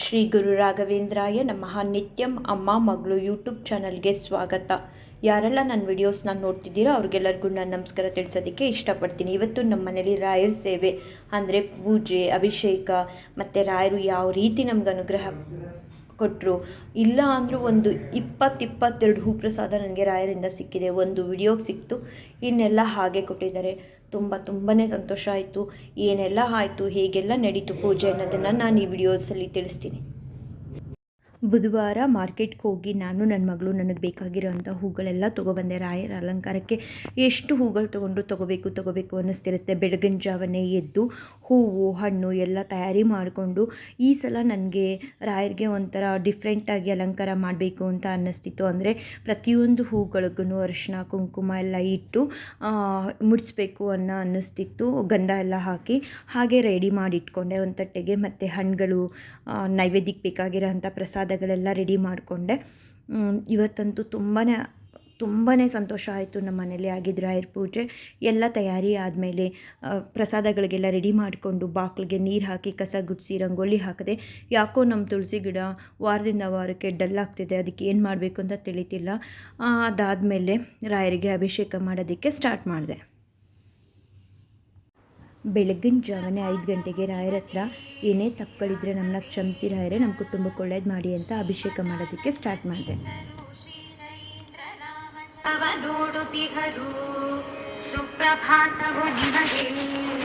ಶ್ರೀ ಗುರು ರಾಘವೇಂದ್ರಾಯ ನಮಃ. ನಿತ್ಯಂ ಅಮ್ಮ ಮಗಳು ಯೂಟ್ಯೂಬ್ ಚಾನಲ್ಗೆ ಸ್ವಾಗತ. ಯಾರೆಲ್ಲ ನನ್ನ ವಿಡಿಯೋಸ್ನ ನೋಡ್ತಿದ್ದೀರೋ ಅವ್ರಿಗೆಲ್ಲರಿಗೂ ನಾನು ನಮಸ್ಕಾರ ತಿಳಿಸೋದಕ್ಕೆ ಇಷ್ಟಪಡ್ತೀನಿ. ಇವತ್ತು ನಮ್ಮ ಮನೇಲಿ ರಾಯರ ಸೇವೆ ಅಂದರೆ ಪೂಜೆ, ಅಭಿಷೇಕ, ಮತ್ತು ರಾಯರು ಯಾವ ರೀತಿ ನಮ್ಗೆ ಅನುಗ್ರಹ ಕೊಟ್ಟರು ಇಲ್ಲ ಅಂದರೂ ಒಂದು ಇಪ್ಪತ್ತು ಇಪ್ಪತ್ತೆರಡು ಹೂ ಪ್ರಸಾದ ನನಗೆ ರಾಯರಿಂದ ಸಿಕ್ಕಿದೆ. ಒಂದು ವಿಡಿಯೋಗೆ ಸಿಕ್ತು. ಇನ್ನೆಲ್ಲ ಹಾಗೆ ಕೊಟ್ಟಿದ್ದಾರೆ. ತುಂಬ ತುಂಬಾ ಸಂತೋಷ ಆಯಿತು. ಏನೆಲ್ಲ ಆಯಿತು ಹೇಗೆಲ್ಲ ನಡೀತು ಪೂಜೆ ಅನ್ನೋದನ್ನು ನಾನು ಈ ವಿಡಿಯೋಸಲ್ಲಿ ತಿಳಿಸ್ತೀನಿ. ಬುಧವಾರ ಮಾರ್ಕೆಟ್ಗೆ ಹೋಗಿ ನಾನು, ನನ್ನ ಮಗಳು, ನನಗೆ ಬೇಕಾಗಿರೋಂಥ ಹೂಗಳೆಲ್ಲ ತೊಗೊಬಂದೆ. ರಾಯರ ಅಲಂಕಾರಕ್ಕೆ ಎಷ್ಟು ಹೂಗಳು ತೊಗೊಂಡ್ರು ತೊಗೋಬೇಕು ತೊಗೋಬೇಕು ಅನ್ನಿಸ್ತಿರುತ್ತೆ. ಬೆಳಗಿನ ಜಾವನೇ ಎದ್ದು ಹೂವು, ಹಣ್ಣು ಎಲ್ಲ ತಯಾರಿ ಮಾಡಿಕೊಂಡು ಈ ಸಲ ನನಗೆ ರಾಯರಿಗೆ ಒಂಥರ ಡಿಫ್ರೆಂಟಾಗಿ ಅಲಂಕಾರ ಮಾಡಬೇಕು ಅಂತ ಅನ್ನಿಸ್ತಿತ್ತು. ಅಂದರೆ ಪ್ರತಿಯೊಂದು ಹೂಗಳಿಗೂ ಅರಿಶಿನ ಕುಂಕುಮ ಎಲ್ಲ ಇಟ್ಟು ಮುಡಿಸ್ಬೇಕು ಅನ್ನೋ ಅನ್ನಿಸ್ತಿತ್ತು. ಗಂಧ ಎಲ್ಲ ಹಾಕಿ ಹಾಗೆ ರೆಡಿ ಮಾಡಿ ಇಟ್ಕೊಂಡೆ. ಒಂದು ತಟ್ಟೆಗೆ ಮತ್ತು ಹಣ್ಣುಗಳು ನೈವೇದ್ಯಕ್ಕೆ ಬೇಕಾಗಿರೋ ಅಂಥ ಪ್ರಸಾದಗಳೆಲ್ಲ ರೆಡಿ ಮಾಡಿಕೊಂಡೆ. ಇವತ್ತಂತೂ ತುಂಬಾ ತುಂಬಾ ಸಂತೋಷ ಆಯಿತು ನಮ್ಮ ಮನೇಲಿ ಆಗಿದ್ದು ರಾಯರ ಪೂಜೆ. ಎಲ್ಲ ತಯಾರಿ ಆದಮೇಲೆ ಪ್ರಸಾದಗಳಿಗೆಲ್ಲ ರೆಡಿ ಮಾಡಿಕೊಂಡು ಬಾಕ್ಲಿಗೆ ನೀರು ಹಾಕಿ, ಕಸ, ಗುಡಿಸಿ, ರಂಗೋಲಿ ಹಾಕಿದೆ, ಯಾಕೋ ನಮ್ಮ ತುಳಸಿ ಗಿಡ ವಾರದಿಂದ ವಾರಕ್ಕೆ ಡಲ್ ಆಗ್ತಿದೆ, ಅದಕ್ಕೆ ಏನು ಮಾಡಬೇಕು ಅಂತ ತಿಳಿತಿಲ್ಲ. ಅದಾದಮೇಲೆ ರಾಯರಿಗೆ ಅಭಿಷೇಕ ಮಾಡೋದಕ್ಕೆ ಸ್ಟಾರ್ಟ್ ಮಾಡಿದೆ. ಬೆಳಗ್ಗಿನ ಜಾವನೆ ಐದು ಗಂಟೆಗೆ ರಾಯರ ಹತ್ರ ಏನೇ ತಪ್ಪುಗಳಿದ್ರೆ ನಮ್ಮನ್ನ ಕ್ಷಮಿಸಿ ರಾಯರೇ ನಮ್ಮ ಕುಟುಂಬಕ್ಕೆ ಒಳ್ಳೇದು ಮಾಡಿ ಅಂತ ಅಭಿಷೇಕ ಮಾಡೋದಕ್ಕೆ ಸ್ಟಾರ್ಟ್ ಮಾಡಿದೆ. ಸುಪ್ರಭಾತವು ನಿಮಗೆ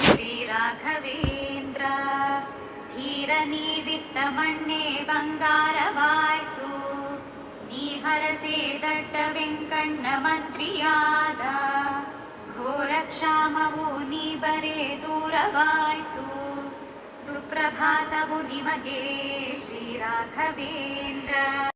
ಶ್ರೀ ರಾಘವೇಂದ್ರ. ಧೀರ ನೀವಿತ್ತ ಮಣ್ಣೆ ಬಂಗಾರವಾಯ್ತು, ನೀ ಹರಸೆ ವೆಂಕಣ್ಣ ಮಂತ್ರಿಯಾದ. गो रक्षामू दूरवायतु। सुप्रभातव निमगे शीराघवेन्द्र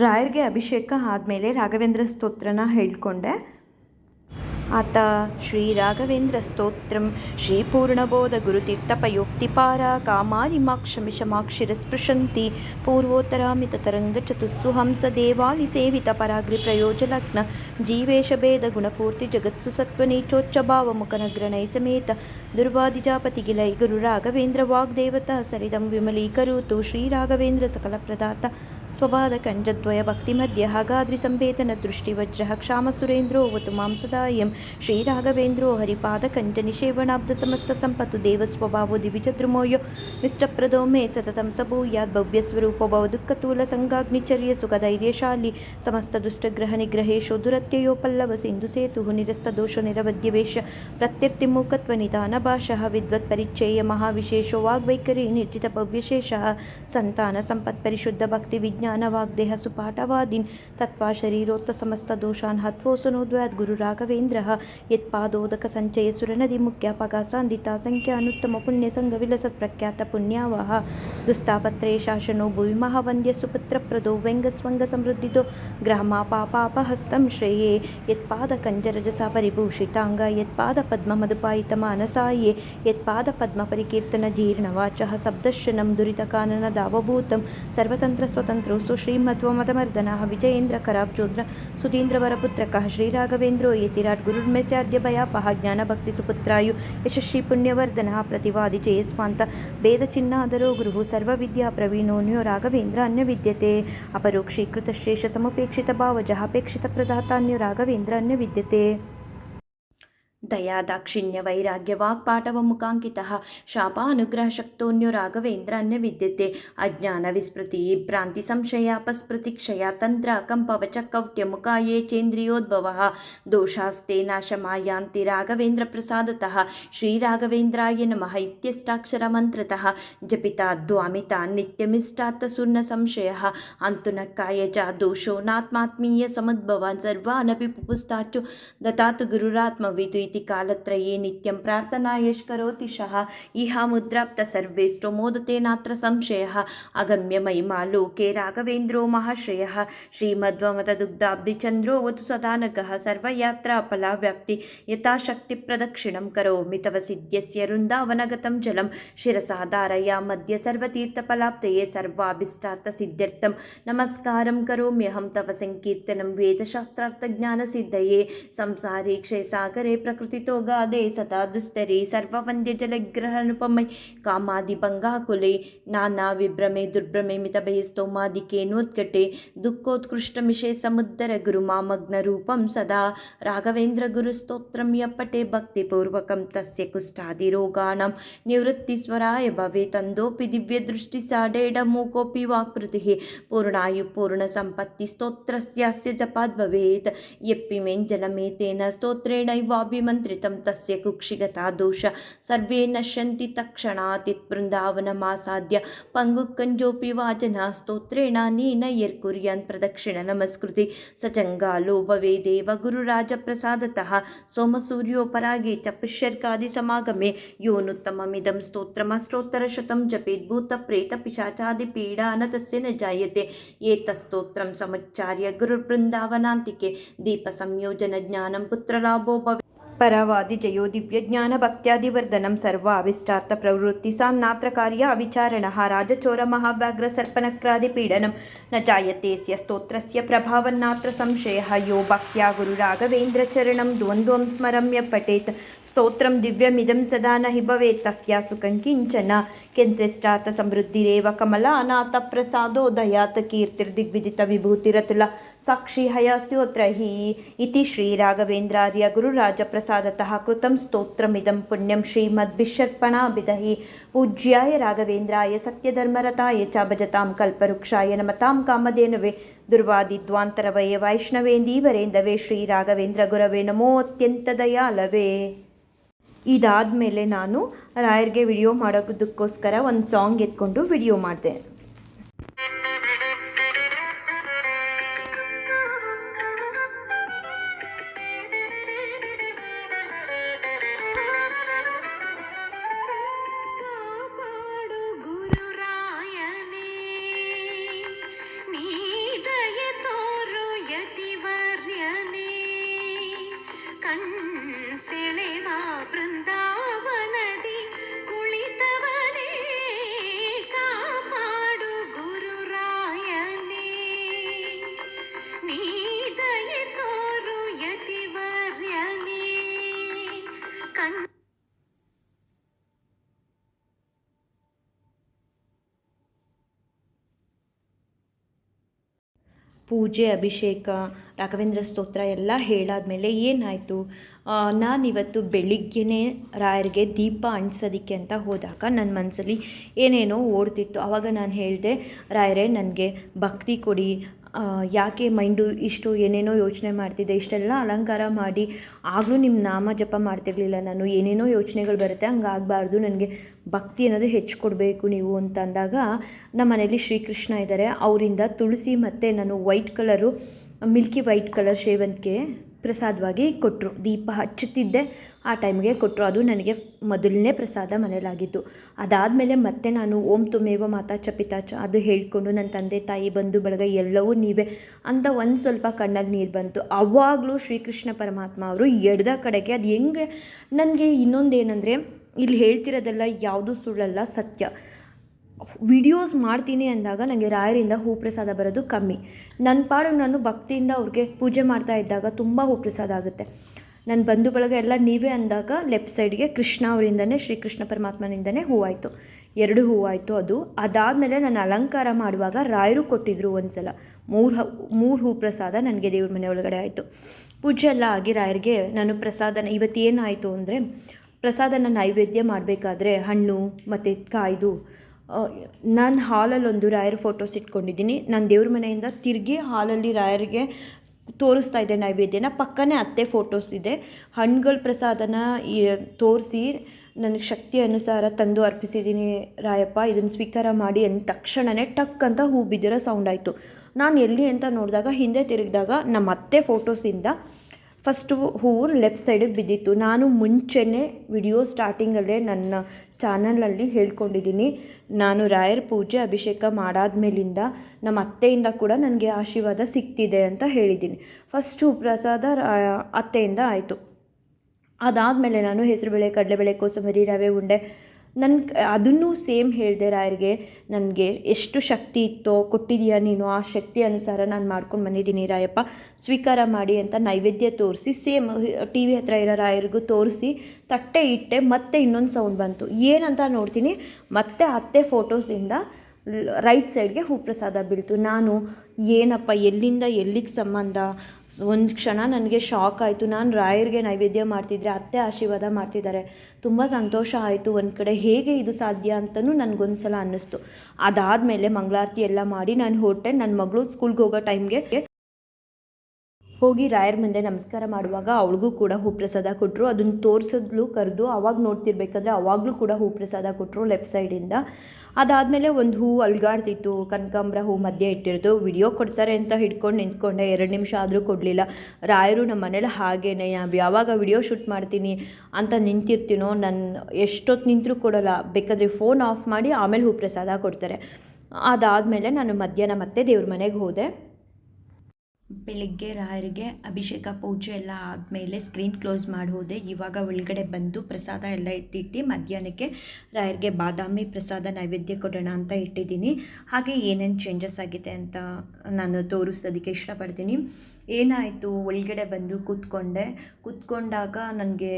ರಾಯರಿಗೆ ಅಭಿಷೇಕ ಆದಮೇಲೆ ರಾಘವೇಂದ್ರ ಸ್ತೋತ್ರನ ಹೇಳಿಕೊಂಡೆ. ಆತ ಶ್ರೀ ರಾಘವೇಂದ್ರ ಸ್ತೋತ್ರಂ, ಶ್ರೀ ಪೂರ್ಣಬೋಧ ಗುರುತೀರ್ಥಪಯೋಕ್ತಿಪಾರ ಕಾಮಾರಿಮಾಕ್ಷಮಿಷಮಾಕ್ಷಿರ ಸ್ಪೃಶಂತಿ, ಪೂರ್ವೋತ್ತರಾಮಿತ ತರಂಗ ಚತುಸ್ಸು ಹಂಸ ದೇವಾಲಿ ಸೇವಿತ ಪರಾಗ್ರಿ ಪ್ರಯೋಜಲಗ್ನ ಜೀವೇಶ ಭೇದ ಗುಣಪೂರ್ತಿ ಜಗತ್ಸು ಸತ್ವ ನೀಚೋಚ್ಚ ಭಾವ ಮುಖನಗ್ರಣೈ ಸಮೇತ ದುರ್ವಾದಿಜಾಪತಿಗಿಲೈ ಗುರು ರಾಘವೇಂದ್ರ ವಾಗ್ದೇವತಾ, ಸರಿದಂ ವಿಮಲೀಕರೋತು ಶ್ರೀ ರಾಘವೇಂದ್ರ ಸಕಲ ಪ್ರದಾತ. ಸ್ವಪಾದ ಕಂಜದ್ವಯ ಭಕ್ತಿ ಮಧ್ಯ ಹಾಗಾದ್ರಿ ಸಂವೇದನ ಕ್ಷಾಮ ಸುರೇಂದ್ರೋ ವತು ಮಾಂಸದಾಯಂ ಶ್ರೀರಾಘವೇಂದ್ರೋ ಹರಿಪಾದ ಕಂಜ ನಿಷೇವಣಾಬ್ಧ ಸಮಸ್ತ ಸಂಪತ್ತು ದೇವಸ್ವಭಾವೋ ದಿವಿಚದ್ರುಮೋಯೋ ವಿಷ್ಟಪ್ರದೋ ಮೇ ಸತತಂ ಸಭೂಯಾದ್ ಭವ್ಯ ಸ್ವರೂಪ ಭವ ದುಃಖತೂಲ ಸಂಗಾಗ್ನಿಚರ್ಯ ಸುಖ ಧೈರ್ಯಶಾಲಿ ಸಮಸ್ತ ದುಷ್ಟಗ್ರಹ ನಿಗ್ರಹೇಶೋ ದುರತ್ಯಯೋ ಪಲ್ಲವ ಸಿಂಧು ಸೇತು ನಿರಸ್ತ ದೋಷ ನಿರವಧ್ಯ ವೇಷ ಪ್ರತ್ಯರ್ಥಿ ಮೂಕತ್ವ ನಿಧಾನ ಭಾಷಃ ವಿದ್ವತ್ ಪರಿಚಯ ಮಹಾವಿಶೇಷೋ ವಾಗ್ವೈಖರಿ ನಿರ್ಜಿತ ಭವ್ಯಶೇಷ. ಸಂತಾನ ಸಂಪತ್ ಪರಿಶುದ್ಧ ಭಕ್ತಿ ವಿಜ್ಞಾನ ज्ञानवाग्देह सुपाटवादीन् तत्त्वा शरीरोत्तसमस्तदोषान् हत्वोऽसनोद्वयाद्गुरुराघवेन्द्रः यत्पादोदकसञ्चये सुरनदीमुख्यापगासान्दिता सङ्ख्यानुत्तमपुण्यसङ्गविलसत्प्रख्यातपुण्यावः दुस्तापत्रे शासनो भुवि महावन्द्य सुपुत्रप्रदो व्यङ्गस्वङ्गसमृद्धितो ग्रामापापापहस्तं श्रेये यत्पादकञ्जरजसा परिभूषिताङ्ग यत्पादपद्ममधुपायितमानसाये यत्पादपद्मपरिकीर्तनजीर्णवाचः शब्दशनं दुरितकाननदावभूतं सर्वतन्त्रस्वतन्त्र ಸರ್ವತಂತ್ರ ಸ್ವತಂತ್ರೋ ಸುಶ್ರೀಮಧ್ವಮದಮರ್ದನಃ ವಿಜಯೇಂದ್ರ ಕರಾಬ್ಜೋದ್ರ ಸುಧೀಂದ್ರವರ ಪುತ್ರಕ ಶ್ರೀರಾಘವೇಂದ್ರೋ ಯತಿರಾಟ್ ಗುರುರ್ಮೆಸ್ಯಾದ್ಯ ಭಯಾಪಹ ಜ್ಞಾನಭಕ್ತಿ ಸುಪುತ್ರಾಯು, ಯಶಸ್ವಿ, ಪುಣ್ಯವರ್ಧನ, ಪ್ರತಿವಾದಿ, ಜಯಸ್ವಾಂತ, ಭೇದ, ಚಿನ್ನಾದರೋ ಗುರು ಸರ್ವವಿದ್ಯಾ ಪ್ರವೀಣೋನ್ಯೋ ರಾಘವೇಂದ್ರ, ಅನ್ಯವಿದ್ಯತೆ, ಅಪರೋಕ್ಷೀಕೃತ ಶ್ರೇಷ ಸಮುಪೇಕ್ಷಿತ, ಭಾವಜ, ಅಪೇಕ್ಷಿತ ಪ್ರದಾತಾನ್ಯೋ ರಾಘವೇಂದ್ರ ಅನ್ಯ దయా దాక్షిణ్య వైరాగ్య వాక్పాటవ ముఖాంకిత శాపానుగ్రహశక్తోన్యో రాఘవేంద్రాన్య విద్యతే అజ్ఞాన విస్మృతి భ్రాంతి సంశయాపస్మృతి క్షయా తంత్ర కంపవచకౌట్యముఖా ఏ చేంద్రియోద్భవ దోషాస్తే నాశమాయాంతి రాఘవేంద్ర ప్రసాదత శ్రీరాఘవేంద్రాయ నమ ఇత్యష్టాక్షరమంత్రత జపితాద్వామిత నిత్యమిష్టాత్తసున్న సంశయ అంతున కాయజ దోషో నాత్మాత్మీయ సముద్భవాన్ సర్వానపి పుపుస్తాచు దతాతు గురురాత్మవిదు इति कालत्रये नित्यं प्रार्थना यश्करोति शः इहामुद्राप्तसर्वेष्टो मोदते नात्र संशयः अगम्यमयिमा लोके राघवेन्द्रो महाश्रयः श्रीमध्वमतदुग्धाब्धिचन्द्रो वतु सदानकः सर्वयात्रापला व्याप्ति यथाशक्तिप्रदक्षिणं करोमि तव सिद्ध्यस्य वृन्दावनगतं जलं शिरसा धारयामद्य सर्वतीर्थपलाप्तये सर्वाभिष्टार्थसिद्ध्यर्थं नमस्कारं करोम्यहं तव सङ्कीर्तनं वेदशास्त्रार्थज्ञानसिद्धये संसारे क्षयसागरे प्रकृ కృతితోగాదే సతాదుస్తరి సర్వవంద్య జలగ్రహనుపమై కామాది భంగాకులే నానా విభ్రమే దుర్భ్రమే మితభయ స్తోమాదికేనోత్కటే దుఃఖోత్కృష్టమిషే సముద్దర గురుమామగ్న రూపం సదా రాఘవేంద్ర గురుస్తోత్రం ఎప్పటే భక్తిపూర్వకం తస్య కుష్టాదిరోగాణం నివృత్తిస్వరాయ భవేతందోపి దివ్యదృష్టి సాడేడమూకోపి వాకృతి పూర్ణాయు పూర్ణ సంపత్తి స్తోత్రస్యాస్య జపాద్ భవేత్ ఎప్పిమేంజలమే తేన స్తోత్రేణైవాభిమ निमन्त्रितं तस्य कुक्षिगता दोष। सर्वे नश्यन्ति तत्क्षणातित्वृन्दावनमासाद्य पङ्गुकञ्जोऽपि वाचनः स्तोत्रेणानेन यर्कुर्यान् प्रदक्षिणनमस्कृति। सचङ्गालो भवेदेव गुरुराजप्रसादतः। सोमसूर्योपरागे च पुष्यर्कादिसमागमे योनुत्तममिदं स्तोत्रमष्टोत्तरशतं जपेत् भूतप्रेतपिशाचादिपीडान तस्य न जायते। एतस्तोत्रं समुच्चार्य गुरुवृन्दावनान्तिके दीपसंयोजनज्ञानं पुत्रलाभो भवे। ಪರವಾದಿ ಜಯೋ ದಿವ್ಯಜ್ಞಾನ ಭಕ್ತ್ಯಾದಿವರ್ಧನಂ ಸರ್ವ ಅವಿಷ್ಟಾರ್ಥ ಪ್ರವೃತ್ತಿ ಸಾನ್ನಾತ್ರ ಕಾರ್ಯ ಅವಿಚಾರಣ ರಾಜಚೋರ ಮಹಾವ್ಯಾಘ್ರ ಸರ್ಪನಕ್ರಾದಿ ಪೀಡನಂ ನ ಜಾಯತೆ ಸ್ಯ ಸ್ತೋತ್ರಸ್ಯ ಪ್ರಭಾವನ್ನಾತ್ರ ಸಂಶಯ ಯೋ ಭಕ್ತ್ಯಾ ಗುರು ರಾಘವೇಂದ್ರ ಚರಣಂ ದ್ವಂದ್ವಂ ಸ್ಮರಮ್ಯ ಪಠೇತ್ ಸ್ತೋತ್ರಂ ದಿವ್ಯಮಿದಂ ಸದಾ ನ ಹಿ ಭವೇತ್ ತಸ್ಯ ಸುಖಂ ಕಿಂಚನ ಕೆಂತ್ವೆಷ್ಟಾರ್ಥ ಸಮೃದ್ಧಿರೇವ ಕಮಲಾನಾಥ ಪ್ರಸಾದೋ ದಯಾತ್ ಕೀರ್ತಿರ್ದಿಗ್ವಿದಿತ ವಿಭೂತಿರತುಲ ಸಾಕ್ಷಿ ಹಯಾಸ್ಯೋತ್ರ ಹಿ ಇತಿ ಶ್ರೀರಾಘವೇಂದ್ರಾರ್ಯ ಗುರುರಾಜ ಪ್ರಸಾದತಃ ಕೃತಂ ಸ್ತೋತ್ರಮಿದಂ ಪುಣ್ಯಂ ಶ್ರೀಮದ್ಭಿಷರ್ಪಣಾಭಿದಹಿ ಪೂಜ್ಯಾಯ ರಾಘವೇಂದ್ರಾಯ ಸತ್ಯಧರ್ಮರತಾಯ ಚ ಭಜತಾಂ ಕಲ್ಪವೃಕ್ಷಾಯ ನಮತಾಂ ಕಾಮಧೇನವೇ ದುರ್ವಾದಿದ್ವಾಂತರವಯ ಶ್ರೀ ರಾಘವೇಂದ್ರ ಗುರವೇ ನಮೋ ಅತ್ಯಂತ ದಯಾಲವೇ. ಇದಾದಮೇಲೆ ನಾನು ರಾಯರ್ಗೆ ವಿಡಿಯೋ ಮಾಡೋದಕ್ಕೋಸ್ಕರ ಒಂದು ಸಾಂಗ್ ಎತ್ಕೊಂಡು ವಿಡಿಯೋ ಮಾಡಿದೆ. ಪೂಜೆ, ಅಭಿಷೇಕ, ರಾಘವೇಂದ್ರ ಸ್ತೋತ್ರ ಎಲ್ಲ ಹೇಳಾದಮೇಲೆ ಏನಾಯಿತು? ನಾನಿವತ್ತು ಬೆಳಿಗ್ಗೆನೇ ರಾಯರಿಗೆ ದೀಪ ಅಂಟಿಸೋದಕ್ಕೆ ಅಂತ ಹೋದಾಗ ನನ್ನ ಮನಸ್ಸಲ್ಲಿ ಏನೇನೋ ಓಡ್ತಿತ್ತು. ಆವಾಗ ನಾನು ಹೇಳಿದೆ, ರಾಯರೇ, ನನಗೆ ಭಕ್ತಿ ಕೊಡಿ ಯಾಕೆ ಮೈಂಡು ಇಷ್ಟು ಏನೇನೋ ಯೋಚನೆ ಮಾಡ್ತಿದ್ದೆ ಇಷ್ಟೆಲ್ಲ ಅಲಂಕಾರ ಮಾಡಿ ಆಗಲೂ ನಿಮ್ಮ ನಾಮ ಜಪ ಮಾಡ್ತಿರ್ಲಿಲ್ಲ ನಾನು, ಏನೇನೋ ಯೋಚನೆಗಳು ಬರುತ್ತೆ, ಹಂಗಾಗಬಾರ್ದು, ನನಗೆ ಭಕ್ತಿ ಅನ್ನೋದು ಹೆಚ್ಚು ಕೊಡಬೇಕು ನೀವು ಅಂತ ಅಂದಾಗ ನಮ್ಮ ಮನೇಲಿ ಶ್ರೀಕೃಷ್ಣ ಇದ್ದಾರೆ ಅವರಿಂದ ತುಳಸಿ ಮತ್ತು ನಾನು white colour, milky white colour ಸೇವಂತಿಗೆ ಪ್ರಸಾದವಾಗಿ ಕೊಟ್ಟರು ದೀಪ ಹಚ್ಚುತ್ತಿದ್ದೆ. ಆ ಟೈಮ್ಗೆ ಕೊಟ್ಟರು ಅದು ನನಗೆ ಮೊದಲನೇ ಪ್ರಸಾದ ಮನೇಲಾಗಿತ್ತು ಅದಾದಮೇಲೆ ಮತ್ತೆ ನಾನು ಓಂ ತುಮೇವ ಮಾತಾ ಚಪಿತಾಚ ಅದು ಹೇಳಿಕೊಂಡು ನನ್ನ ತಂದೆ ತಾಯಿ ಬಂಧು ಬಳಗ ಎಲ್ಲವೂ ನೀವೇ ಅಂತ ಒಂದು ಸ್ವಲ್ಪ ಕಣ್ಣಲ್ಲಿ ನೀರು ಬಂತು. ಅವಾಗಲೂ ಶ್ರೀಕೃಷ್ಣ ಪರಮಾತ್ಮ ಅವರು ಎಡ್ದ ಕಡೆಗೆ ಅದು ಹೆಂಗೆ, ನನಗೆ ಇನ್ನೊಂದೇನೆಂದರೆ ಇಲ್ಲಿ ಹೇಳ್ತಿರೋದೆಲ್ಲ ಯಾವುದೂ ಸುಳ್ಳಲ್ಲ ಸತ್ಯ. ವಿಡಿಯೋಸ್ ಮಾಡ್ತೀನಿ ಅಂದಾಗ ನನಗೆ ರಾಯರಿಂದ ಹೂ ಪ್ರಸಾದ ಬರೋದು ಕಮ್ಮಿ. ನನ್ನ ಪಾಡು ನಾನು ಭಕ್ತಿಯಿಂದ ಅವ್ರಿಗೆ ಪೂಜೆ ಮಾಡ್ತಾ ಇದ್ದಾಗ ತುಂಬ ಹೂ ಪ್ರಸಾದ ಆಗುತ್ತೆ. ನನ್ನ ಬಂಧು ಬಳಗ ಎಲ್ಲ ನೀವೇ ಅಂದಾಗ ಲೆಫ್ಟ್ ಸೈಡ್ಗೆ ಕೃಷ್ಣ ಅವರಿಂದನೇ, ಶ್ರೀಕೃಷ್ಣ ಪರಮಾತ್ಮನಿಂದನೇ ಹೂವಾಯಿತು. ಎರಡು ಹೂವಾಯಿತು ಅದು. ಅದಾದಮೇಲೆ ನಾನು ಅಲಂಕಾರ ಮಾಡುವಾಗ ರಾಯರು ಕೊಟ್ಟಿದ್ದರು ಒಂದು ಸಲ ಮೂರು ಹ, ಮೂರು ಹೂ ಪ್ರಸಾದ ನನಗೆ ದೇವ್ರ ಮನೆ ಒಳಗಡೆ ಆಯಿತು. ಪೂಜೆ ಎಲ್ಲ ಆಗಿ ರಾಯರಿಗೆ ನಾನು ಪ್ರಸಾದನ ಇವತ್ತು ಏನಾಯಿತು ಅಂದರೆ ಪ್ರಸಾದನ ನೈವೇದ್ಯ ಮಾಡಬೇಕಾದ್ರೆ ಹಣ್ಣು, ಮತ್ತು ಕಾಯ್ದು ನಾನು ಹಾಲಲ್ಲಿ ಒಂದು ರಾಯರ ಫೋಟೋಸ್ ಇಟ್ಕೊಂಡಿದ್ದೀನಿ. ನಾನು ದೇವ್ರ ಮನೆಯಿಂದ ತಿರುಗಿ ಹಾಲಲ್ಲಿ ರಾಯರಿಗೆ ತೋರಿಸ್ತಾ ಇದ್ದೆ ನೈವೇದ್ಯನ. ಪಕ್ಕನೇ ಅತ್ತೆ ಫೋಟೋಸ್ ಇದೆ. ಹಣ್ಣುಗಳ ಪ್ರಸಾದನ ತೋರಿಸಿ ನನಗೆ ಶಕ್ತಿ ಅನುಸಾರ ತಂದು ಅರ್ಪಿಸಿದ್ದೀನಿ ರಾಯಪ್ಪ. ಇದನ್ನು ಸ್ವೀಕಾರ ಮಾಡಿ ಅಂದ ತಕ್ಷಣವೇ ಟಕ್ ಅಂತ ಹೂ ಬಿದ್ದಿರೋ ಸೌಂಡ್ ಆಯಿತು. ನಾನು ಎಲ್ಲಿ ಅಂತ ನೋಡಿದಾಗ, ಹಿಂದೆ ತಿರುಗಿದಾಗ ನಮ್ಮ ಅತ್ತೆ ಫೋಟೋಸಿಂದ ಫಸ್ಟು ಹೂವು ಲೆಫ್ಟ್ ಸೈಡಿಗೆ ಬಿದ್ದಿತ್ತು. ನಾನು ಮುಂಚೆನೇ ವಿಡಿಯೋ ಸ್ಟಾರ್ಟಿಂಗಲ್ಲೇ ನನ್ನ ಚಾನಲಲ್ಲಿ ಹೇಳ್ಕೊಂಡಿದ್ದೀನಿ. ನಾನು ರಾಯರ ಪೂಜೆ ಅಭಿಷೇಕ ಮಾಡಾದ್ಮೇಲಿಂದ ನಮ್ಮ ಅತ್ತೆಯಿಂದ ಕೂಡ ನನಗೆ ಆಶೀರ್ವಾದ ಸಿಗ್ತಿದೆ ಅಂತ ಹೇಳಿದ್ದೀನಿ. ಫಸ್ಟು ಪ್ರಸಾದ ಅತ್ತೆಯಿಂದ ಆಯಿತು. ಅದಾದಮೇಲೆ ನಾನು ಹೆಸರುಬೇಳೆ, ಕಡಲೆಬೇಳೆ, ಕೋಸಂಬರಿ, ರವೆ, ಉಂಡೆ ನನ್ನ ಅದನ್ನು ಸೇಮ್ ಹೇಳಿದೆ ರಾಯರಿಗೆ, ನನಗೆ ಎಷ್ಟು ಶಕ್ತಿ ಇತ್ತೋ ಕೊಟ್ಟಿದೀಯ ನೀನು, ಆ ಶಕ್ತಿ ಅನುಸಾರ ನಾನು ಮಾಡ್ಕೊಂಡು ಬಂದಿದ್ದೀನಿ ರಾಯಪ್ಪ. ಸ್ವೀಕಾರ ಮಾಡಿ ಅಂತ ನೈವೇದ್ಯ ತೋರಿಸಿ, ಸೇಮ್ ಟಿ ವಿ ಹತ್ರ ಇರೋ ರಾಯರಿಗೂ ತೋರಿಸಿ, ತಟ್ಟೆ ಇಟ್ಟೆ ಮತ್ತೆ ಇನ್ನೊಂದು ಸೌಂಡ್ ಬಂತು. ಏನಂತ ನೋಡ್ತೀನಿ, ಮತ್ತೆ ಅತ್ತೆ ಫೋಟೋಸಿಂದ ರೈಟ್ ಸೈಡ್ಗೆ ಹೂಪ್ರಸಾದ ಬೀಳ್ತು. ನಾನು, ಏನಪ್ಪ, ಎಲ್ಲಿಂದ ಎಲ್ಲಿಗೆ ಸಂಬಂಧ? ಒಂದು ಕ್ಷಣ ನನಗೆ ಶಾಕ್ ಆಯಿತು. ನಾನು ರಾಯರಿಗೆ ನೈವೇದ್ಯ ಮಾಡ್ತಿದ್ರೆ ಅತ್ತೆ ಆಶೀರ್ವಾದ ಮಾಡ್ತಿದ್ದಾರೆ. ತುಂಬ ಸಂತೋಷ ಆಯಿತು. ಒಂದು ಕಡೆ ಹೇಗೆ ಇದು ಸಾಧ್ಯ ಅಂತಲೂ ನನಗೊಂದು ಸಲ ಅನ್ನಿಸ್ತು. ಅದಾದಮೇಲೆ ಮಂಗಳಾರತಿ ಎಲ್ಲ ಮಾಡಿ ನಾನು ಹೊರಟೆ. ನನ್ನ ಮಗಳು ಸ್ಕೂಲ್ಗೆ ಹೋಗೋ ಟೈಮ್ಗೆ ಹೋಗಿ ರಾಯರ ಮುಂದೆ ನಮಸ್ಕಾರ ಮಾಡುವಾಗ ಅವಳಿಗೂ ಕೂಡ ಹೂ ಪ್ರಸಾದ ಕೊಟ್ಟರು ಅದನ್ನು ತೋರಿಸಿದ್ಲು ಕರೆದು ಅವಾಗ ನೋಡ್ತಿರ್ಬೇಕಾದ್ರೆ ಅವಾಗಲೂ ಕೂಡ ಹೂ ಪ್ರಸಾದ ಕೊಟ್ಟರು ಲೆಫ್ಟ್ ಸೈಡಿಂದ ಅದಾದಮೇಲೆ ಒಂದು ಹೂ ಅಲ್ಗಾಡ್ತಿತ್ತು, ಕನಕಾಂಬ್ರ ಹೂ ಮಧ್ಯೆ ಇಟ್ಟಿರೋದು. ವಿಡಿಯೋ ಕೊಡ್ತಾರೆ ಅಂತ ಹಿಡ್ಕೊಂಡು ನಿಂತ್ಕೊಂಡೆ, ಎರಡು ನಿಮಿಷ ಆದರೂ ಕೊಡಲಿಲ್ಲ. ರಾಯರು ನಮ್ಮ ಮನೇಲಿ ಹಾಗೇನೆ ಯಾವಾಗ ವಿಡಿಯೋ ಶೂಟ್ ಮಾಡ್ತೀನಿ ಅಂತ ನಿಂತಿರ್ತೀನೋ ನನ್ನ ಎಷ್ಟೊತ್ತು ನಿಂತರೂ ಕೊಡೋಲ್ಲ. ಬೇಕಾದರೆ ಫೋನ್ ಆಫ್ ಮಾಡಿ ಆಮೇಲೆ ಹೂ ಪ್ರಸಾದ ಕೊಡ್ತಾರೆ. ಅದಾದಮೇಲೆ ನಾನು ಮಧ್ಯಾಹ್ನ ಮತ್ತೆ ದೇವ್ರ ಮನೆಗೆ ಹೋದೆ. ಬೆಳಿಗ್ಗೆ ರಾಯರಿಗೆ ಅಭಿಷೇಕ, ಪೂಜೆ ಎಲ್ಲ ಆದಮೇಲೆ ಸ್ಕ್ರೀನ್ ಕ್ಲೋಸ್ ಮಾಡಿ ಹೋದೆ. ಇವಾಗ ಒಳಗಡೆ ಬಂದು ಪ್ರಸಾದ ಎಲ್ಲ ಎತ್ತಿಟ್ಟು ಮಧ್ಯಾಹ್ನಕ್ಕೆ ರಾಯರಿಗೆ ಬಾದಾಮಿ ಪ್ರಸಾದ ನೈವೇದ್ಯ ಕೊಡೋಣ ಅಂತ ಇಟ್ಟಿದ್ದೀನಿ. ಹಾಗೆ ಏನೇನು ಚೇಂಜಸ್ ಆಗಿದೆ ಅಂತ ನಾನು ತೋರಿಸೋದಕ್ಕೆ ಇಷ್ಟಪಡ್ತೀನಿ. ಏನಾಯಿತು? ಒಳಗಡೆ ಬಂದು ಕೂತ್ಕೊಂಡೆ. ಕೂತ್ಕೊಂಡಾಗ ನನಗೆ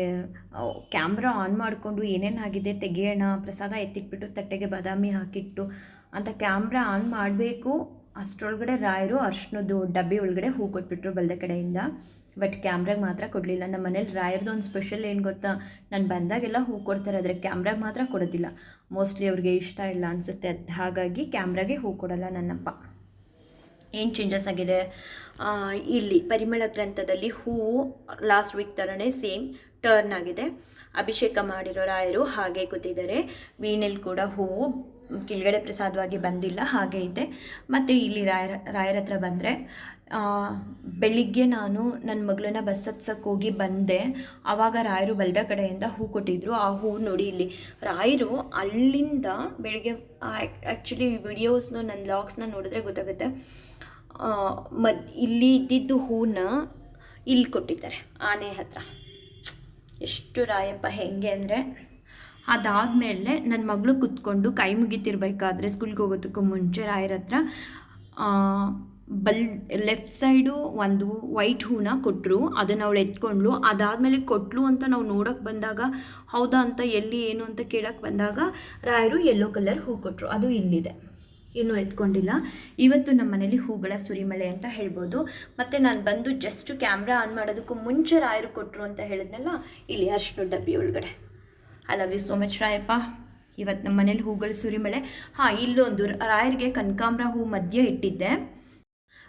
ಕ್ಯಾಮ್ರಾ ಆನ್ ಮಾಡಿಕೊಂಡು ಏನೇನಾಗಿದೆ ತೆಗೆಯೋಣ, ಪ್ರಸಾದ ಎತ್ತಿಟ್ಬಿಟ್ಟು ತಟ್ಟೆಗೆ ಬಾದಾಮಿ ಹಾಕಿಟ್ಟು ಅಂತ ಕ್ಯಾಮ್ರಾ ಆನ್ ಮಾಡಬೇಕು. ಅಷ್ಟರೊಳಗಡೆ ರಾಯರು, ಅರ್ಶಿನದ್ದು ಡಬ್ಬಿ ಒಳಗಡೆ ಹೂ ಕೊಟ್ಬಿಟ್ರು ಬಲ್ದ ಕಡೆಯಿಂದ. ಬಟ್ ಕ್ಯಾಮ್ರಾಗೆ ಮಾತ್ರ ಕೊಡಲಿಲ್ಲ. ನಮ್ಮ ಮನೇಲಿ ರಾಯರ್ದು ಒಂದು ಸ್ಪೆಷಲ್ ಏನು ಗೊತ್ತಾ? ನಾನು ಬಂದಾಗೆಲ್ಲ ಹೂ ಕೊಡ್ತಾರೆ, ಆದರೆ ಕ್ಯಾಮ್ರಾಗೆ ಮಾತ್ರ ಕೊಡೋದಿಲ್ಲ. ಮೋಸ್ಟ್ಲಿ ಅವ್ರಿಗೆ ಇಷ್ಟ ಇಲ್ಲ ಅನಿಸುತ್ತೆ. ಹಾಗಾಗಿ ಕ್ಯಾಮ್ರಾಗೆ ಹೂ ಕೊಡಲ್ಲ ನನ್ನಪ್ಪ. ಏನು ಚೇಂಜಸ್ ಆಗಿದೆ? ಇಲ್ಲಿ ಪರಿಮಳ ಗ್ರಂಥದಲ್ಲಿ ಹೂವು ಲಾಸ್ಟ್ ವೀಕ್ ಥರನೇ ಸೇಮ್ ಟರ್ನ್ ಆಗಿದೆ. ಅಭಿಷೇಕ ಮಾಡಿರೋ ರಾಯರು ಹಾಗೆ ಕೂತಿದ್ದಾರೆ. ವೀಣೆಲ್ ಕೂಡ ಹೂವು ಕೆಳಗಡೆ ಪ್ರಸಾದವಾಗಿ ಬಂದಿಲ್ಲ, ಹಾಗೆ ಇದೆ. ಮತ್ತು ಇಲ್ಲಿ ರಾಯರ ರಾಯರ ಹತ್ರ ಬಂದರೆ ಬೆಳಿಗ್ಗೆ ನಾನು ನನ್ನ ಮಗಳನ್ನ ಬಸ್ ಹತ್ಸಕ್ಕೆ ಹೋಗಿ ಬಂದೆ. ಆವಾಗ ರಾಯರು ಬಲ್ದ ಕಡೆಯಿಂದ ಹೂ ಕೊಟ್ಟಿದ್ರು. ಆ ಹೂ ನೋಡಿ ಇಲ್ಲಿ ರಾಯರು ಅಲ್ಲಿಂದ ಬೆಳಿಗ್ಗೆ ಆ್ಯಕ್ಚುಲಿ ವಿಡಿಯೋಸ್ನ ನನ್ನ ಲಾಗ್ಸ್ನ ನೋಡಿದ್ರೆ ಗೊತ್ತಾಗುತ್ತೆ. ಮದ್, ಇಲ್ಲಿ ಇದ್ದಿದ್ದು ಹೂನ ಇಲ್ಲಿ ಕೊಟ್ಟಿದ್ದಾರೆ, ಆನೆ ಹತ್ರ. ಎಷ್ಟು ರಾಯಪ್ಪ, ಹೆಂಗೆ ಅಂದರೆ ಅದಾದಮೇಲೆ ನನ್ನ ಮಗಳು ಕುತ್ಕೊಂಡು ಕೈ ಮುಗಿತಿರ್ಬೇಕಾದ್ರೆ ಸ್ಕೂಲ್ಗೆ ಹೋಗೋದಕ್ಕೂ ಮುಂಚೆ ರಾಯರ ಹತ್ರ ಬಲ್ ಲೆಫ್ಟ್ ಸೈಡು ಒಂದು ವೈಟ್ ಹೂನ ಕೊಟ್ಟರು ಅದನ್ನು ಅವಳು ಎತ್ಕೊಂಡ್ಲು ಅದಾದಮೇಲೆ ಕೊಟ್ಲು ಅಂತ ನಾವು ನೋಡೋಕೆ ಬಂದಾಗ, ಹೌದಾ ಅಂತ, ಎಲ್ಲಿ, ಏನು ಅಂತ ಕೇಳೋಕೆ ಬಂದಾಗ ರಾಯರು ಯೆಲ್ಲೋ ಕಲರ್ ಹೂ ಕೊಟ್ಟರು ಅದು ಇಲ್ಲಿದೆ. ಇನ್ನೂ ಎತ್ಕೊಂಡಿಲ್ಲ. ಇವತ್ತು ನಮ್ಮ ಮನೇಲಿ ಹೂಗಳ ಸುರಿಮಳೆ ಅಂತ ಹೇಳ್ಬೋದು. ಮತ್ತು ನಾನು ಬಂದು ಜಸ್ಟು ಕ್ಯಾಮ್ರಾ ಆನ್ ಮಾಡೋದಕ್ಕೂ ಮುಂಚೆ ರಾಯರು ಕೊಟ್ಟರು ಅಂತ ಹೇಳಿದ್ನಲ್ಲ, ಇಲ್ಲಿ ಅರ್ಶಿನ ಡಬ್ಬಿ ಒಳಗಡೆ. I love you so much Rayappa. ಇವತ್ತು ನಮ್ಮ ಮನೇಲಿ ಹೂಗಳು ಸುರಿಮಳೆ. ಹಾಂ, ಇಲ್ಲೊಂದು ರಾಯರಿಗೆ ಕನಕಾಂಬ್ರ ಹೂ ಮಧ್ಯ ಇಟ್ಟಿದ್ದೆ.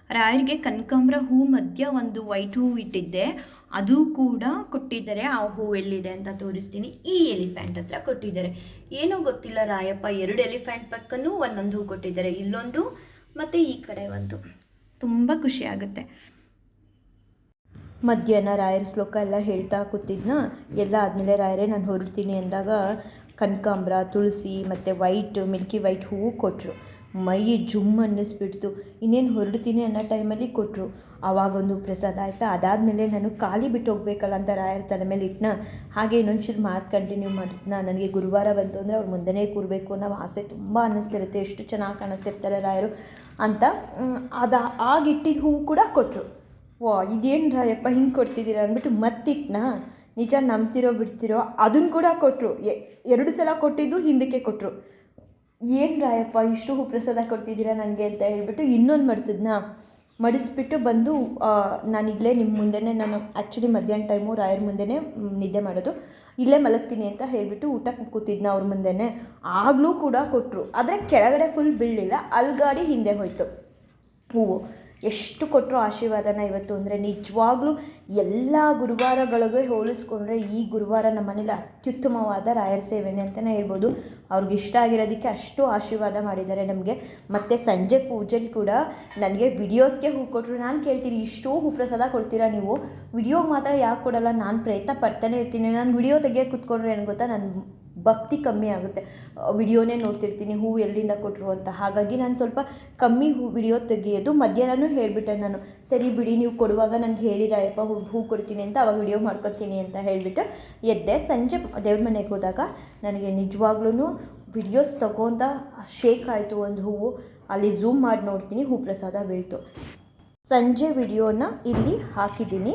ರಾಯರಿಗೆ ಕನಕಾಂಬ್ರ ಹೂ ಮಧ್ಯ ಒಂದು ವೈಟ್ ಹೂ ಇಟ್ಟಿದ್ದೆ. ಅದು ಕೂಡ ಕೊಟ್ಟಿದ್ದಾರೆ. ಆ ಹೂ ಎಲ್ಲಿದೆ ಅಂತ ತೋರಿಸ್ತೀನಿ. ಈ ಎಲಿಫ್ಯಾಂಟ್ ಹತ್ರ ಕೊಟ್ಟಿದ್ದಾರೆ. ಏನೂ ಗೊತ್ತಿಲ್ಲ ರಾಯಪ್ಪ, ಎರಡು ಎಲಿಫ್ಯಾಂಟ್ ಪಕ್ಕನೂ ಒಂದೊಂದು ಹೂ ಕೊಟ್ಟಿದ್ದಾರೆ. ಇಲ್ಲೊಂದು ಮತ್ತು ಈ ಕಡೆ ಒಂದು. ತುಂಬ ಖುಷಿ ಆಗುತ್ತೆ. ಮಧ್ಯಾಹ್ನ ರಾಯರ ಶ್ಲೋಕ ಎಲ್ಲ ಹೇಳ್ತಾ ಕೂತಿದ್ನ. ಎಲ್ಲ ಆದಮೇಲೆ ರಾಯರೇ, ನಾನು ಹೊರಡ್ತೀನಿ ಅಂದಾಗ ಕನಕಾಂಬ್ರ, ತುಳಸಿ ಮತ್ತು ವೈಟ್, ಮಿಲ್ಕಿ ವೈಟ್ ಹೂವು ಕೊಟ್ಟರು ಮೈ ಜುಮ್ ಅನ್ನಿಸ್ಬಿಡ್ತು. ಇನ್ನೇನು ಹೊರಡ್ತೀನಿ ಅನ್ನೋ ಟೈಮಲ್ಲಿ ಕೊಟ್ಟರು ಆವಾಗೊಂದು ಪ್ರಸಾದ ಆಯಿತಾ? ಅದಾದಮೇಲೆ ನಾನು ಖಾಲಿ ಬಿಟ್ಟು ಹೋಗ್ಬೇಕಲ್ಲ ಅಂತ ರಾಯರ ತಲೆ ಮೇಲೆ ಇಟ್ಟನ ಹಾಗೆ ಇನ್ನೊಂಚೂರು ಮಾತು ಕಂಟಿನ್ಯೂ ಮಾಡಿದ್ನ ನನಗೆ ಗುರುವಾರ ಬಂತು ಅಂದರೆ ಅವ್ರು ಮುಂದೆನೇ ಕೂರಬೇಕು ಅನ್ನೋ ಆಸೆ ತುಂಬ ಅನ್ನಿಸ್ತಿರುತ್ತೆ. ಎಷ್ಟು ಚೆನ್ನಾಗಿ ಕಾಣಿಸ್ತಿರ್ತಾರೆ ರಾಯರು ಅಂತ ಅದು ಆಗಿಟ್ಟಿದ್ದ ಹೂವು ಕೂಡ ಕೊಟ್ಟರು ವಾ ಇದೇನು ರಾಯಪ್ಪ, ಹಿಂಗೆ ಕೊಡ್ತಿದ್ದೀರಾ ಅಂದ್ಬಿಟ್ಟು ಮತ್ತಿಟ್ನಾ? ನಿಜ ನಂಬ್ತಿರೋ ಬಿಡ್ತಿರೋ ಅದನ್ನು ಕೂಡ ಕೊಟ್ಟರು ಎರಡು ಸಲ ಕೊಟ್ಟಿದ್ದು ಹಿಂದಕ್ಕೆ ಕೊಟ್ಟರು ಏನು ರಾಯಪ್ಪ, ಇಷ್ಟು ಹೂ ಪ್ರಸಾದ ಕೊಡ್ತಿದ್ದೀರಾ ನನಗೆ ಅಂತ ಹೇಳಿಬಿಟ್ಟು ಇನ್ನೊಂದು ಮಡಿಸಿದ್ನ ಮಡಿಸ್ಬಿಟ್ಟು ಬಂದು ನಾನು ಇಲ್ಲೇ ನಿಮ್ಮ ಮುಂದೆನೇ ನಾನು ಆ್ಯಕ್ಚುಲಿ ಮಧ್ಯಾಹ್ನ ಟೈಮು ರಾಯರ ಮುಂದೆನೇ ನಿದ್ದೆ ಮಾಡೋದು. ಇಲ್ಲೇ ಮಲಗ್ತೀನಿ ಅಂತ ಹೇಳಿಬಿಟ್ಟು ಊಟಕ್ಕೆ ಕೂತಿದ್ನ ಅವ್ರ ಮುಂದೆನೇ. ಆಗಲೂ ಕೂಡ ಕೊಟ್ಟರು ಆದರೆ ಕೆಳಗಡೆ ಫುಲ್ ಬೀಳಲಿಲ್ಲ ಅಲ್ಗಾಡಿ ಹಿಂದೆ ಹೋಯಿತು. ಹೂವು. ಎಷ್ಟು ಕೊಟ್ಟರು ಆಶೀರ್ವಾದನ ಇವತ್ತು ಅಂದರೆ ನಿಜವಾಗ್ಲೂ ಎಲ್ಲ ಗುರುವಾರಗಳಿಗೆ ಹೋಲಿಸ್ಕೊಂಡ್ರೆ ಈ ಗುರುವಾರ ನಮ್ಮ ಮನೇಲಿ ಅತ್ಯುತ್ತಮವಾದ ರಾಯರ ಸೇವೆನೆ ಅಂತಲೇ ಹೇಳ್ಬೋದು. ಅವ್ರಿಗೆ ಇಷ್ಟ ಆಗಿರೋದಕ್ಕೆ ಅಷ್ಟು ಆಶೀರ್ವಾದ ಮಾಡಿದ್ದಾರೆ ನಮಗೆ. ಮತ್ತು ಸಂಜೆ ಪೂಜೆಲಿ ಕೂಡ ನನಗೆ ವಿಡಿಯೋಸ್ಗೆ ಹೂ ಕೊಟ್ಟರು ನಾನು ಕೇಳ್ತೀನಿ, ಇಷ್ಟು ಹೂ ಪ್ರಸಾದ ಕೊಡ್ತೀರಾ ನೀವು? ವಿಡಿಯೋಗೆ ಮಾತ್ರ ಯಾಕೆ ಕೊಡಲ್ಲ? ನಾನು ಪ್ರಯತ್ನ ಪಡ್ತಾನೆ ಇರ್ತೀನಿ. ನಾನು ವಿಡಿಯೋ ತೆಗಿಯೋಕೆ ಕೂತ್ಕೊಂಡ್ರೆ ಏನು ಗೊತ್ತಾ? ನಾನು ಭಕ್ತಿ ಕಮ್ಮಿ ಆಗುತ್ತೆ. ವಿಡಿಯೋನೇ ನೋಡ್ತಿರ್ತೀನಿ ಹೂವು ಎಲ್ಲಿಂದ ಕೊಟ್ಟರು ಅಂತ. ಹಾಗಾಗಿ ನಾನು ಸ್ವಲ್ಪ ಕಮ್ಮಿ ಹೂ ವಿಡಿಯೋ ತೆಗೆಯೋದು, ಮಧ್ಯಾಹ್ನನೂ ಹೇಳಿಬಿಟ್ಟೆ ನಾನು. ಸರಿ ಬಿಡಿ, ನೀವು ಕೊಡುವಾಗ ನನಗೆ ಹೇಳಿರಾಯಪ್ಪ ಹೂ ಹೂ ಕೊಡ್ತೀನಿ ಅಂತ, ಅವಾಗ ವಿಡಿಯೋ ಮಾಡ್ಕೊತೀನಿ ಅಂತ ಹೇಳಿಬಿಟ್ಟು ಎದ್ದೆ. ಸಂಜೆ ದೇವ್ರ ಮನೆಗೆ ಹೋದಾಗ ನನಗೆ ನಿಜವಾಗ್ಲೂ ವಿಡಿಯೋಸ್ ತಗೊಂತ ಶೇಕ್ ಆಯಿತು ಒಂದು ಹೂವು. ಅಲ್ಲಿ ಝೂಮ್ ಮಾಡಿ ನೋಡ್ತೀನಿ, ಹೂ ಪ್ರಸಾದ ಬೀಳ್ತು. ಸಂಜೆ ವಿಡಿಯೋನ ಇಲ್ಲಿ ಹಾಕಿದ್ದೀನಿ.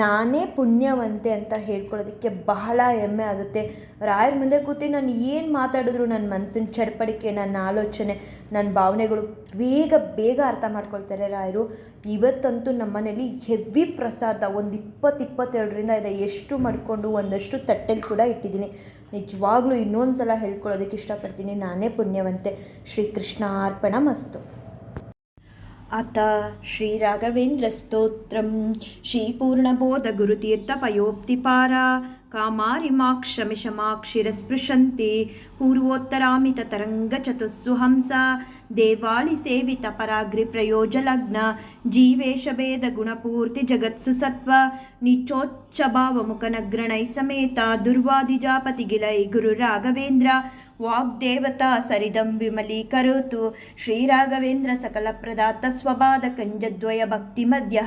ನಾನೇ ಪುಣ್ಯವಂತೆ ಅಂತ ಹೇಳ್ಕೊಳ್ಳೋದಕ್ಕೆ ಬಹಳ ಹೆಮ್ಮೆ ಆಗುತ್ತೆ. ರಾಯರ ಮುಂದೆ ಕೂತಿ ನಾನು ಏನು ಮಾತಾಡಿದ್ರು ನನ್ನ ಮನಸ್ಸಿನ ಚಡಪಡಿಕೆ, ನನ್ನ ಆಲೋಚನೆ ನನ್ನ ಭಾವನೆಗಳು ಬೇಗ ಬೇಗ ಅರ್ಥ ಮಾಡ್ಕೊಳ್ತಾರೆ ರಾಯರು. ಇವತ್ತಂತೂ ನಮ್ಮನೇಲಿ ಹೆವಿ ಪ್ರಸಾದ, ಒಂದು ಇಪ್ಪತ್ತು ಇಪ್ಪತ್ತೆರಡರಿಂದ ಇದೆ. ಎಷ್ಟು ಮಾಡಿಕೊಂಡು ಒಂದಷ್ಟು ತಟ್ಟೆಲಿ ಕೂಡ ಇಟ್ಟಿದ್ದೀನಿ. ನಿಜವಾಗ್ಲೂ ಇನ್ನೊಂದು ಸಲ ಹೇಳ್ಕೊಳ್ಳೋದಕ್ಕೆ ಇಷ್ಟಪಡ್ತೀನಿ. ನಾನೇ ಪುಣ್ಯವಂತೆ. ಶ್ರೀಕೃಷ್ಣ ಅರ್ಪಣ ಮಸ್ತು. ಅಥ ಶ್ರೀರಾಘವೇಂದ್ರಸ್ತೋತ್ರಂ ಶ್ರೀಪೂರ್ಣಬೋಧಗುರುತೀರ್ಥಪಯೋಕ್ತಿಪಾರ ಕಾಮಾರಿಮಾಕ್ಷಮಿಷಮಾಕ್ಷಿರಸ್ಪೃಶಂತಿ ಪೂರ್ವೋತ್ತರಾಮಿತತರಂಗಚತುಸ್ಸುಹಂಸ ದೇವಾಳಿ ಸೇವಿತ ಪರಾಗ್ರಿ ಪ್ರಯೋಜಲಗ್ನ ಜೀವೇಶಭೇದ ಗುಣಪೂರ್ತಿ ಜಗತ್ಸು ವಾಗ್ದೇವತಾ ಸರಿದಂ ವಿಮಲೀಕರೋತು ಶ್ರೀರಾಘವೇಂದ್ರ ಸಕಲ ಪ್ರದಾತ ಸ್ವಪಾದ ಕಂಜದ್ವಯ ಭಕ್ತಿ ಮಧ್ಯ